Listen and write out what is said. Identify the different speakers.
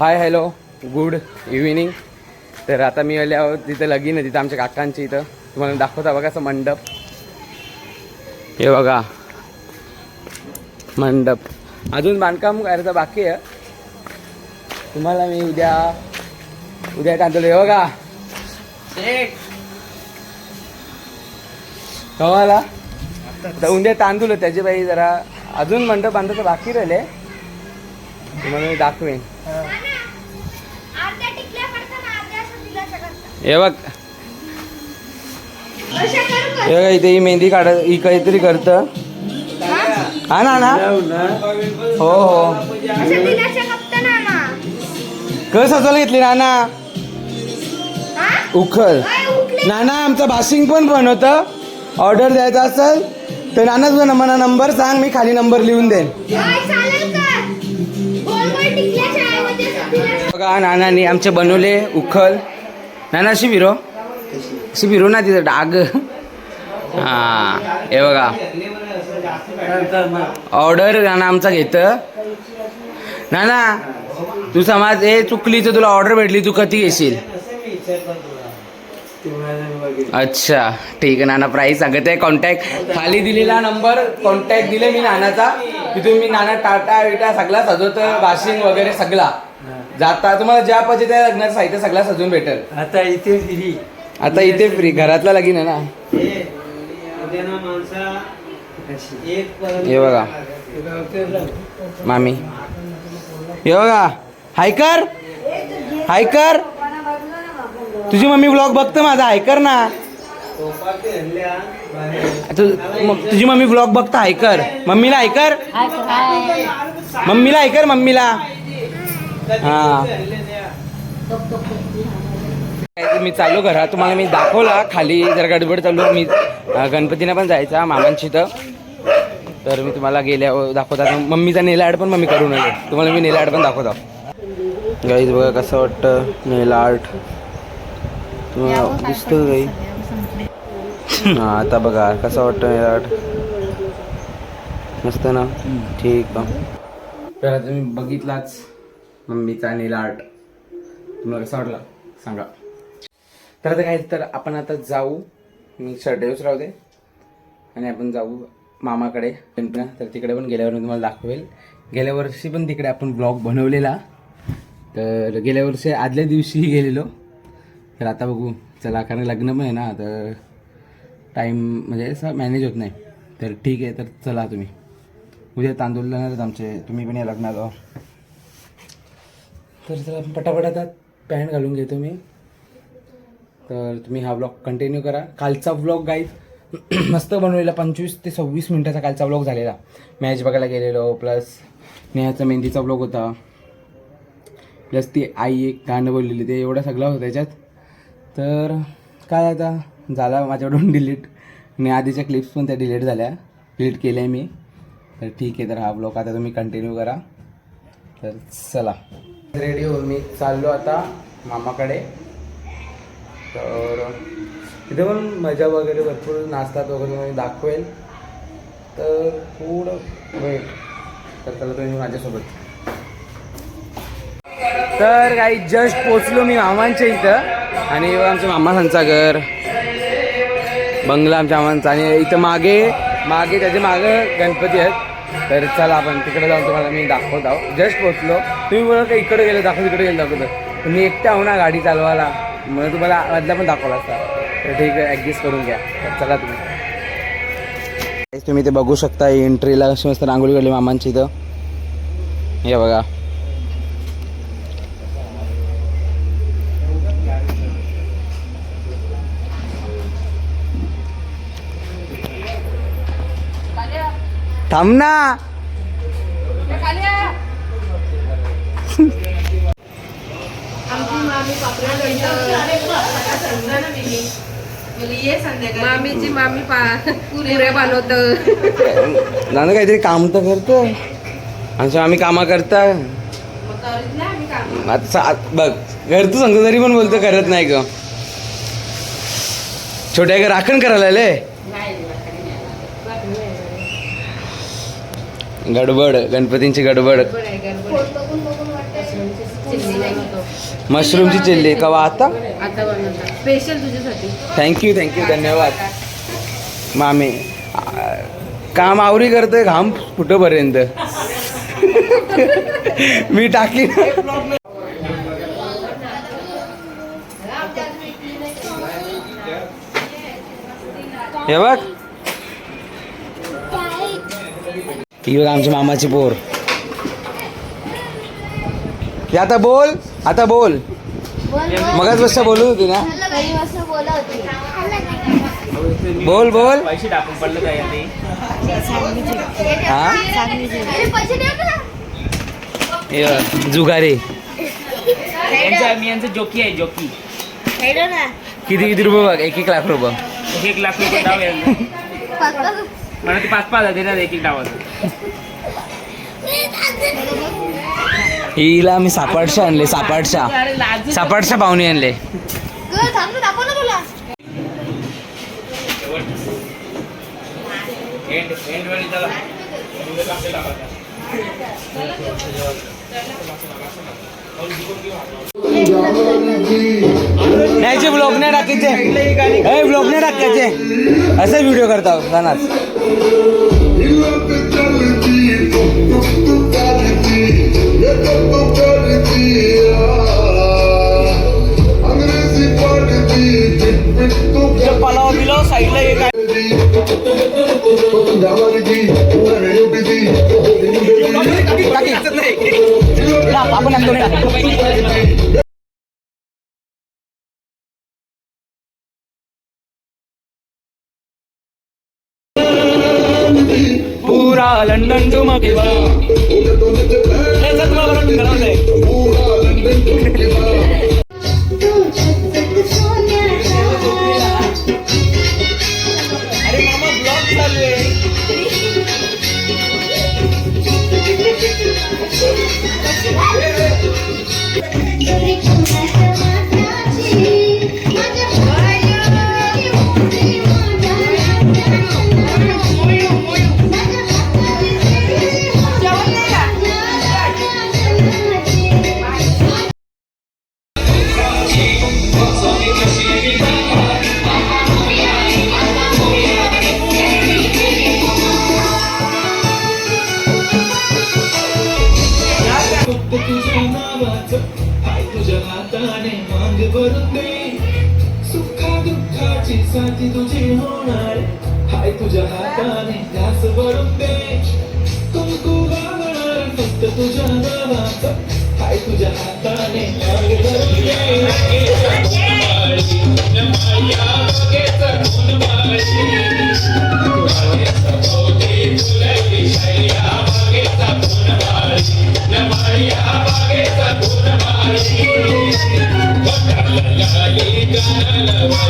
Speaker 1: Hi hello good evening तर आता मी आले आहोत तिथं लगीन आहे तिथं आमच्या काकांची इथं. तुम्हाला दाखवता बघा असं मंडप. हे बघा. मंडप. अजून बांधकाम करायचं बाकी आहे. तुम्हाला मी उद्या उद्या कांदलो हे बघा. कवाला? तर उद्या तांदूळ त्याची बाई जरा अजून मंडप बांधायचं बाकी राहिले. तुम्हाला मी दाखवेन. हे बघ. हे बघा इथे ही मेहंदी काढत ही काहीतरी करतं. हा ना ना हो हो.
Speaker 2: कस दिलासा
Speaker 1: सजवायला घेतली नाना? उखल. नाना आमचं भाशिंग पण बनवतं. ऑर्डर द्यायचा असेल तर नाना तुझा मला नंबर सांग मी खाली नंबर लिहून देईन. बघा नानानी आमचे बनवले उखल. नाही ना शिबिरो शिबिरो ना तिथं डाग. हा हे बघा. ऑर्डर नाना आमचा घेत. ना तू समाज ए चुकली तर तुला ऑर्डर भेटली तू कधी घेशील अच्छा ठीक आहे नाना प्राईस सांगत. आहे कॉन्टॅक्ट खाली दिलेला नंबर कॉन्टॅक्ट दिले मी नानाचा. तिथून मी नाना टाटा विटा सगळा सजवतं वाशिंग वगैरे सगळा. जाता तुम्हाला ज्या पाहिजे त्या लग्नाचं साहित्य सगळा सजवून भेटेल.
Speaker 3: आता इथे फिरी
Speaker 1: आता इथे फ्री घरातला लगीन आहे ना? हे बघा. मामी. हे बघा. हायकर? हायकर? तुझी मम्मी ब्लॉग बघते माझा ऐकर ना. तू तुझी मम्मी ब्लॉग बघता ऐकर. मम्मीला ऐकर. मम्मीला ऐकर मम्मीला. हा. मी चालू घरा तुम्हाला मी दाखवला खाली जर गडबड चालू मी गणपतीने गणपतीला पण जायचा मामांची तर तर मी तुम्हाला गेल्यावर दाखवता मम्मीचा नेल आर्ट पण मम्मी करून नये. तुम्हाला मी नेल आर्ट पण दाखवतो. गाईज बघा कसं वाटतं नेल आर्ट तुम्हाला काही हा आता बघा कसं वाटतं यार. आर्ट मस्त ना? ठीक आहे. तर तुम्ही बघितलाच मम्मीचा आणि आर्ट तुम्हाला कसा वाटला? सांगा. तर आता काय तर आपण आता जाऊ. मी शर्टेवच राहू दे. आणि आपण जाऊ मामाकडे. तर तिकडे पण गेल्यावर मी तुम्हाला दाखवेल. गेल्या वर्षी पण तिकडे आपण ब्लॉग बनवलेला. तर गेल्या वर्षी आदल्या दिवशीही गेलेलो. तर आता बघू. चला कारण लग्न पण आहे ना तर टाईम म्हणजे असं मॅनेज होत नाही. तर ठीक आहे तर चला तुम्ही. उद्या तांदूळ लागणार आमचे. तुम्ही पण या लग्नाला हो. तर चला पटापट आता पॅन्ट घालून घेतो मी. तर तुम्ही हा ब्लॉग कंटिन्यू करा. कालचा ब्लॉग गाईज मस्त बनवलेला. पंचवीस ते सव्वीस मिनटाचा कालचा ब्लॉग झालेला. मॅच बघायला गेलेलो प्लस नेहाचा मेहंदीचा ब्लॉग होता. प्लस ती आई एक गाणं बोललेली. ते एवढं सगळं होतं त्याच्यात. तर काय आता? झाला माझ्याकडून डिलीट आणि आधीच्या क्लिप्स पण त्या डिलीट झाल्या. डिलीट केल्या मी. तर ठीक आहे तर हा ब्लॉग आता तुम्ही कंटिन्यू करा. तर चला. रेडी होऊन मी चाललो आता मामाकडे. तर तिथे पण मजा वगैरे भरपूर नाचतात वगैरे मी दाखवेल. तर थोडं वेळ तर चला तुम्ही माझ्यासोबत. तर काही जस्ट पोचलो मी मामांच्या इथं. आणि बघा आमच्या मामासांचा घर बंगला आमच्या मामांचा. आणि इथं मागे मागे त्याच्या मागं गणपती आहेत. तर चला आपण तिकडे जाऊन तुम्हाला मी दाखवत आहो. जस्ट पोचलो. तुम्ही बोला का इकडे गेलं दाखव तिकडे गेलं दाखवतो तुम्ही एकट्या हो ना गाडी चालवायला. म्हणून तुम्हाला मधला पण दाखवला असता. तर ठीक आहे ॲडजस्ट करून घ्या. तर चला तुम्ही. तुम्ही ते बघू शकता एंट्रीला कशी मस्त रांगोळी काढली मामांची इथं. हे बघा. थांब ना.
Speaker 4: मामीची मामी पुऱ्या बनवत.
Speaker 1: दादा काहीतरी काम तर करतो. आमच्या आम्ही कामा करता. आता सा- बघ करतो सांगतो तरी पण बोलतो करत नाही ग. छोट्या का राखण करायला गडबड गणपतींची गडबड.
Speaker 4: मशरूमची चिल्ली.
Speaker 1: कवा? आता?
Speaker 4: स्पेशल तुझ्यासाठी.
Speaker 1: थँक्यू थँक्यू धन्यवाद. मामे काम आवरी करतोय घाम कुठंपर्यंत? मी टाकीन हे बघ. ही बघ आमच्या मामाची पोर. आता बोल आता बोल. मगच बस बोलू होती ना?
Speaker 2: बोला होती.
Speaker 1: बोल हा
Speaker 2: पैसे देऊ का
Speaker 1: हे? बघ, जुगारे.
Speaker 5: यांचा जोकी आहे जोकी.
Speaker 1: किती किती रुपये बघ? एक एक लाख रुपये.
Speaker 5: एक एक लाख रुपये मला ते पाच पाच हजार एक एक डावात
Speaker 1: हिला मी सापाडशा आणले सापाडशा. सापाडशा पाहुणे आणले. नाही ब्लॉग नाही टाकायचे. ब्लॉग नाही टाकायचे. असे व्हिडिओ करता गानाच
Speaker 5: Kaki,
Speaker 1: kaki. Lah, aku
Speaker 5: nak. London to मग
Speaker 2: तू छत्रक सोन्याचा
Speaker 5: अरे मामा ब्लॉग चालू आहे.
Speaker 6: फक्त तुझ्या नावाचं हाय तुझ्या हाताने मांग भरून दे. सुखा दुःखाची साथी तुझी होणार. हाय तुझ्या हाताने घास भरून दे. कुंकू घालणार फक्त तुझ्या नावाचं. हाय तुझ्या हाताने मांग भरून दे. Amen.